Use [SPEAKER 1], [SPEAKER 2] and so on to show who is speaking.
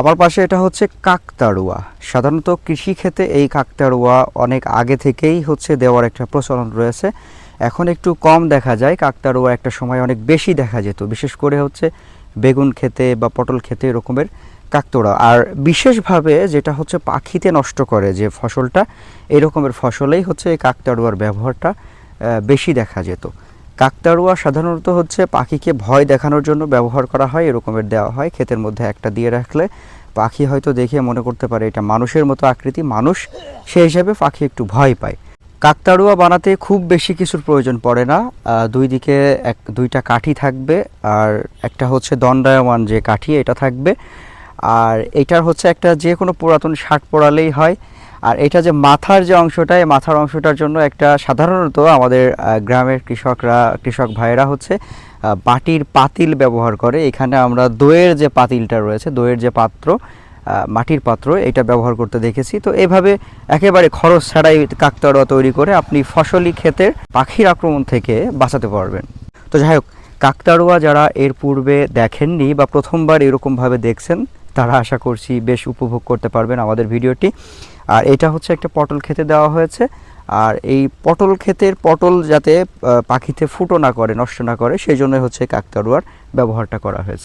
[SPEAKER 1] আমার পাশে এটা হচ্ছে কাকতাড়ুয়া। সাধারণত কৃষি ক্ষেতে এই কাকতাড়ুয়া অনেক আগে থেকেই হচ্ছে দেওয়ার একটা প্রচলন রয়েছে। এখন একটু কম দেখা যায়, কাকতাড়ুয়া একটা সময় অনেক বেশি দেখা যেত, বিশেষ করে হচ্ছে বেগুন খেতে বা পটল খেতে এরকমের কাকতাড়ুয়া। আর বিশেষভাবে যেটা হচ্ছে পাখিতে নষ্ট করে যে ফসলটা, এরকমের ফসলেই হচ্ছে এই কাকতাড়ুয়ার ব্যবহারটা বেশি দেখা যেত। কাকতাড়ুয়া সাধারণত হচ্ছে পাখিকে ভয় দেখানোর জন্য ব্যবহার করা হয়, এরকমের দেওয়া হয়। ক্ষেতের মধ্যে একটা দিয়ে রাখলে পাখি হয়তো দেখে মনে করতে পারে এটা মানুষের মতো আকৃতি, মানুষ সেই হিসাবে পাখি একটু ভয় পায়। কাকতাড়ুয়া বানাতে খুব বেশি কিছুর প্রয়োজন পড়ে না। দুই দিকে এক, দুইটা কাঠি থাকবে আর একটা হচ্ছে দণ্ডায়মান যে কাঠি, এটা থাকবে। আর এটার হচ্ছে একটা যে কোনো পুরাতন শার্ট পরালেই হয়। আর এটা যে মাথার যে অংশটা, এই মাথার অংশটার জন্য একটা সাধারণত আমাদের গ্রামের কৃষকরা, কৃষক ভাইয়েরা হচ্ছে বাটির পাতিল ব্যবহার করে। এখানে আমরা দইয়ের যে পাতিলটা রয়েছে, দইয়ের যে পাত্র মাটির পাত্র, এটা ব্যবহার করতে দেখেছি। তো এভাবে একেবারে খরচ ছাড়াই কাকতাড়ুয়া তৈরি করে আপনি ফসলি ক্ষেতের পাখির আক্রমণ থেকে বাঁচাতে পারবেন। তো যাই হোক, কাকতাড়ুয়া যারা এর পূর্বে দেখেননি বা প্রথমবার এরকমভাবে দেখছেন তারা আশা করছি বেশ উপভোগ করতে পারবেন আমাদের ভিডিওটি। আর এটা হচ্ছে একটা পটল খেতে দেওয়া হয়েছে। আর এই পটল ক্ষেতের পটল যাতে পাখিতে ফুটো না করে, নষ্ট না করে, সেই জন্য হচ্ছে কাকতারুয়ার ব্যবহারটা করা হয়েছে।